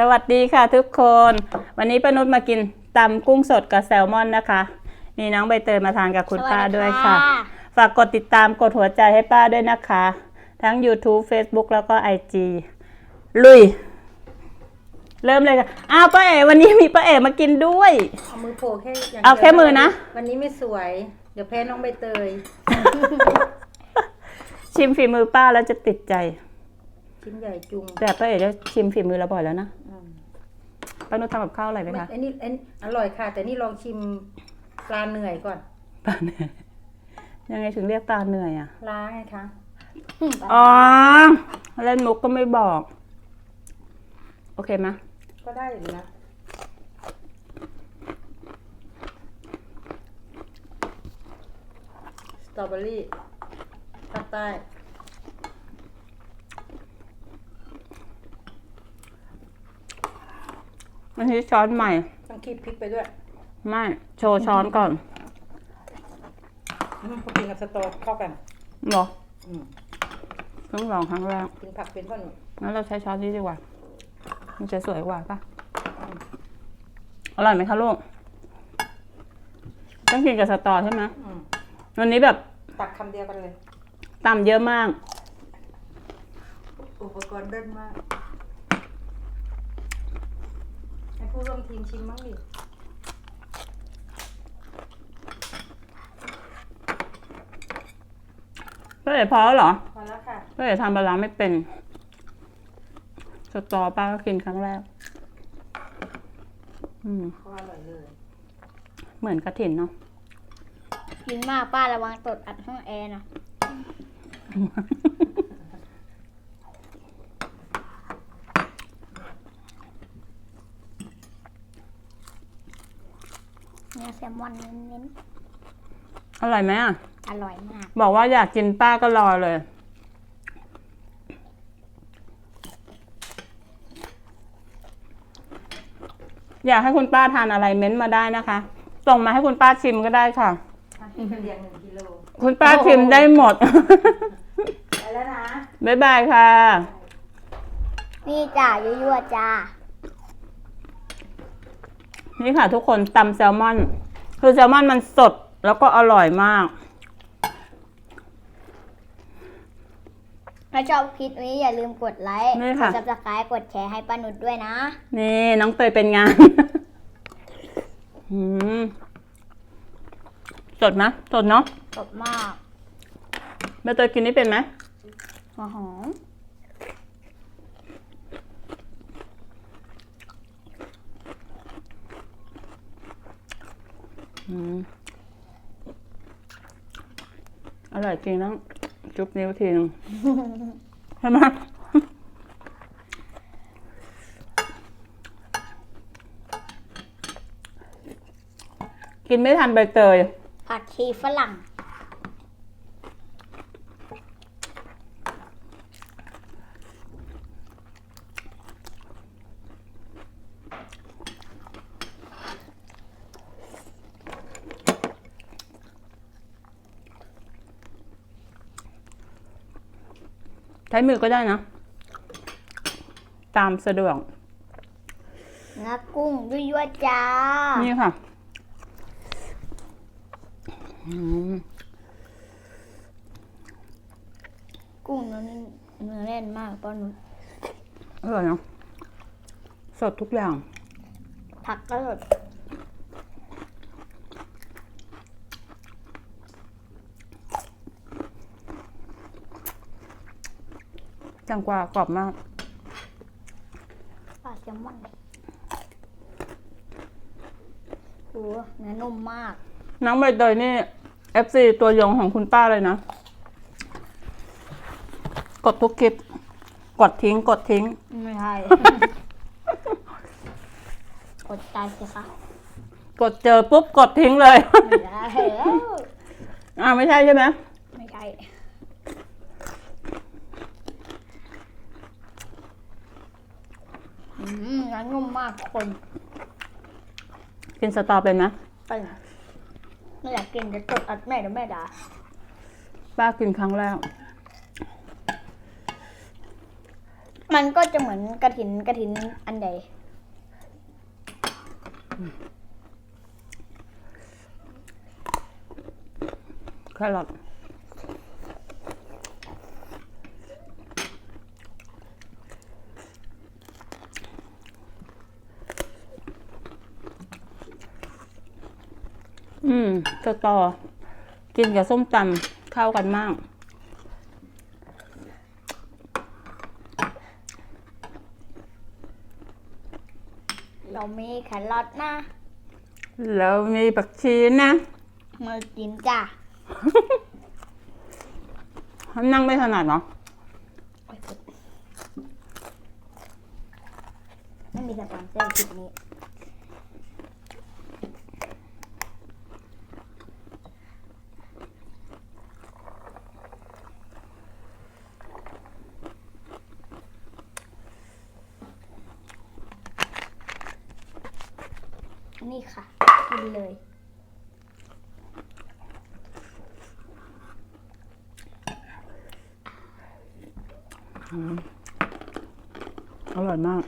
สวัสดีค่ะทุกคน วันนี้ป้านุชมากินตำกุ้งสดกับแซลมอนนะคะมีน้องใบเตยมาทานกับคุณป้าด้วยค่ะ ฝากกดติดตามกดหัวใจให้ป้าด้วยนะคะ ทั้ง YouTube Facebook แล้วก็ IG ลุย เริ่มเลยค่ะอ้าวป้าเอ๋วันนี้มีป้าเอ๋มากินด้วย เอามือโผล่แค่อย่างเอาแค่มือนะ วันนี้ไม่สวย เดี๋ยวแพ้น้องใบเตย ชิมฝีมือป้าแล้วจะติดใจ ชิ้นใหญ่จุง แต่ป้าเอ๋จะชิมฝีมือเราบ่อยแล้วนะอืม ป้านุชทำกับข้าวอะไรไหมไม่คะอันนี้อันอร่อยค่ะ แต่นี่ลองชิมปลาเหนื่อยก่อนป้าเหนื่อยยังไงถึงเรียกปลาเหนื่อยอะล้าไงคะอ๋อเล่นมุกก็ไม่บอก โอเคไหมก็ได้อยู่นะสตรอเบอรี่ภาคใต้ มันนี้ช้อนใหม่ ต้องคีบพริกไปด้วย ไม่โชว์ช้อนก่อนอืมพอกินกับสตอเข้ากัน เหรออืมเพิ่งลองครั้งแรกกินผักเป็นป่ะหนูงั้นเราใช้ช้อนนี้ดีกว่า มันจะสวยกว่าปะอร่อยไหมคะลูก ต้องกินกับสตอใช่ไหมอืมวันนี้แบบตักคำเดียวกันเลย ตำเยอะมาก อุปกรณ์เดินมาก ให้ผู้ร่วมทีมชิมบ้างดิเพื่อพอแล้วเหรอพอแล้วค่ะเพื่อทำปลาร้าไม่เป็น สตอป้าก็กินครั้งแรก อืม พออร่อยเลยเหมือนกระถินเนาะ กินมากป้าระวังตดอัดห้องแอร์นะ เนื้อแซลมอนเน้นอร่อยไหมอะ ๆอร่อยมาก บอกว่าอยากกินป้าก็รอเลย อยากให้คุณป้าทานอะไรเม้นต์มาได้นะคะ ส่งมาให้คุณป้าชิมก็ได้ค่ะอะพี่กระเลียงหนึ่งกิโลคุณป้าชิมได้หมด ไปแล้วนะ บ๊ายบายค่ะ นี่จ้ายั่วๆจ้า นี่ค่ะทุกคนตำแซลมอน คือแซลมอนมันสดแล้วก็อร่อยมากถ้าชอบคลิปนี้อย่าลืมกดไลค์นี่กค่ะดซับสไครต์กดแชร์ให้ป้านุชด้วยนะ นี่น้องเตยเป็นงานอืมสดไหมสดเนาะ สดมากใบเตยกินนี่เป็นไหมหัวหอม อืมอร่อยจริงต้องจุ๊บนิ้วทีนึงใช่ไหมกินไม่ทันใบเตยผักชีฝรั่ง ใช้มือก็ได้นะ ตามสะดวกเนื้อกุ้งยั่วๆจ้า นี่ค่ะอืมกุ้งเนื้อเนื้อแน่นมากป้านุชอร่อยเนาะสดทุกอย่าง ผักก็สด จังกว่ากรอบมากปลาแซลมอนโอ้เนื้อนุ่มมาก น้องใบเตยนี่ FC ตัวยงของคุณป้าเลยนะ กดทุกคลิป กดทิ้ง กดทิ้ง ไม่ใช่ กดตายสิคะ กดเจอปุ๊บ กดทิ้งเลย ไม่ได้แล้ว อ่าไม่ใช่ใช่ไหม ไม่ใช่อืมเนื้อนุ่มมากทุกคนกินสตอเป็นไหมเป็นไม่อยากกินจะตดอัดแม่เดี๋ยวแม่ด่าป้ากินครั้งแรก มันก็จะเหมือนกระถินกระถินอันใดแครอท อืมสตอ กินกับส้มตำเข้ากันมาก เรามีแครอทนะ แล้วมีผักชีนะมากินจ้ะนั่งไม่ถนัดเนาะไม่มีสปอนเซอร์คลิปนี้ นี่ค่ะ กินเลย อร่อยมาก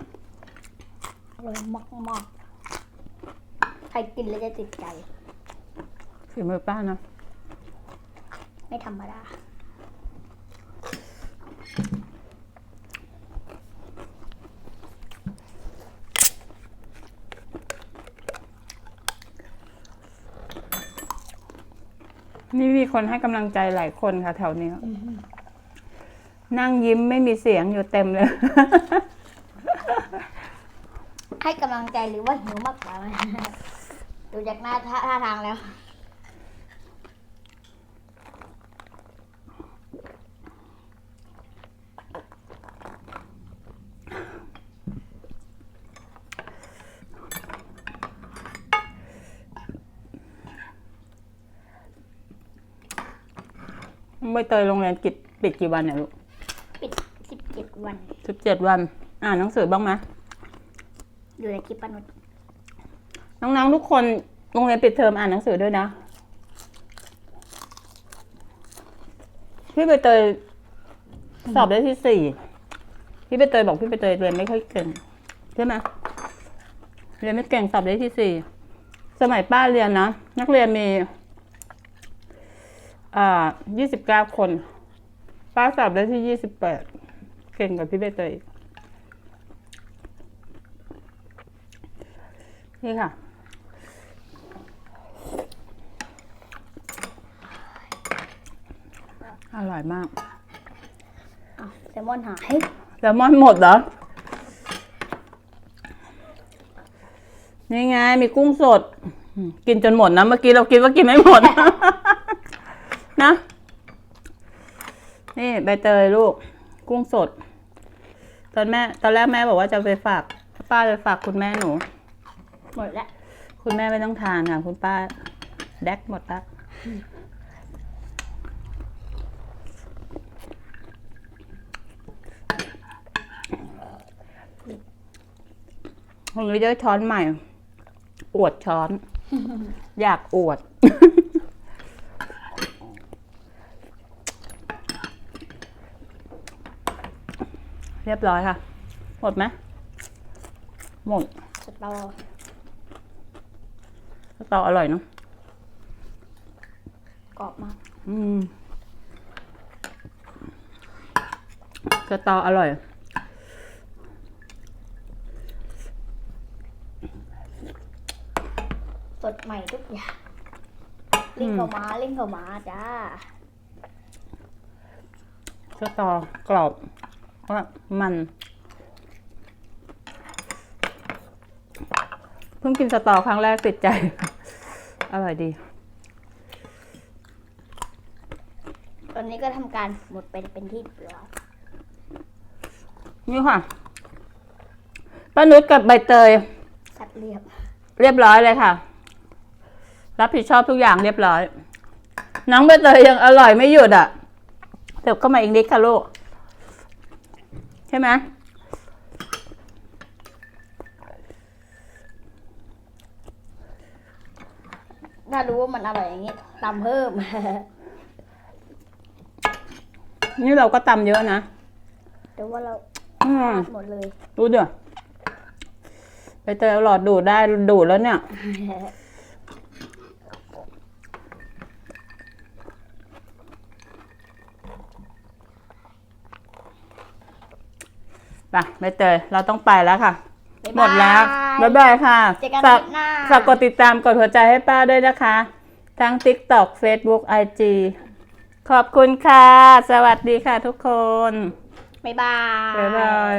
อร่อยมากมากๆใครกินแล้วจะติดใจ ฝีมือป้านะ ไม่ธรรมดา นี่มีคนให้กำลังใจหลายคนค่ะ แถวนี้ นั่งยิ้มไม่มีเสียงอยู่เต็มเลย ให้กำลังใจหรือว่าหิวมากกว่าดูจากหน้าท่าท่าทางแล้ว ใบเตยโรงเรียนกิจปิดกี่วันเนี่ยลูกปิดสิบเจ็ดวัน สิบเจ็ดวัน อ่านหนังสือบ้างไหมดูในคลิปปนุษย์น้องๆทุกคนโรงเรียนปิดเทอมอ่านหนังสือด้วยนะ พี่ใบเตยสอบได้ที่สี่พี่ใบเตยบอกพี่ใบเตยเรียนไม่ค่อยเก่งใช่ไหมเรียนไม่เก่งสอบได้ที่สี่สมัยป้าเรียนนะนักเรียนมี อ่ายี่สิบเก้าคน ป้าสอบได้ที่ยี่สิบแปดเก่งกว่าพี่ใบเตยอีกนี่ค่ะ อร่อยมากอ้าวแซลมอนหายแซลมอนหมดเหรอ นี่ไงมีกุ้งสดอืมกินจนหมดนะ เมื่อกี้เราคิดว่ากินไม่หมด นะ นี่ ใบเตยลูก กุ้งสด ตอนแม่ตอนแรกแม่บอกว่าจะไปฝากป้าไปฝากคุณแม่หนู หมดแล้วคุณแม่ไม่ต้องทานค่ะคุณป้า แดกหมดละวันนี้ได้ช้อนใหม่ อวดช้อน อยากอวด เรียบร้อยค่ะ หมดไหมหมดสตอสตออร่อยเนาะกรอบมาก อืมสตออร่อย สดใหม่ทุกอย่างลิงเข้ามาลิงเข้ามาจ้าสตอกรอบ ว่ามัน เพิ่งกินสตอครั้งแรกติดใจ อร่อยดี ตอนนี้ก็ทำการหมดไปเป็นที่เรียบร้อยนี่ค่ะป้านุชกับใบเตย สัดเรียบ เรียบร้อยเลยค่ะ รับผิดชอบทุกอย่างเรียบร้อย น้องใบเตยยังอร่อยไม่หยุดอะเติบเข้ามาอีกนิดค่ะลูก ใช่ไหมถ้ารู้ว่ามันอร่อยอย่างนี้ตำเพิ่ม นี่เราก็ตำเยอะนะแต่ว่าเราอืมหมดเลย ดูเดี๋ยวไปเตยเอาหลอดดูดได้ดูดแล้วเนี่ย ไปใบเตยเราต้องไปแล้วค่ะบ๊ายหมดแล้วบายบ๊ายบายค่ะ เจอกันฝากคลิปหน้า ฝากกดติดตามกดหัวใจให้ป้าด้วยนะคะ ทั้ง TikTok Facebook IG ขอบคุณค่ะ สวัสดีค่ะทุกคน บ๊ายบาย บ๊ายบาย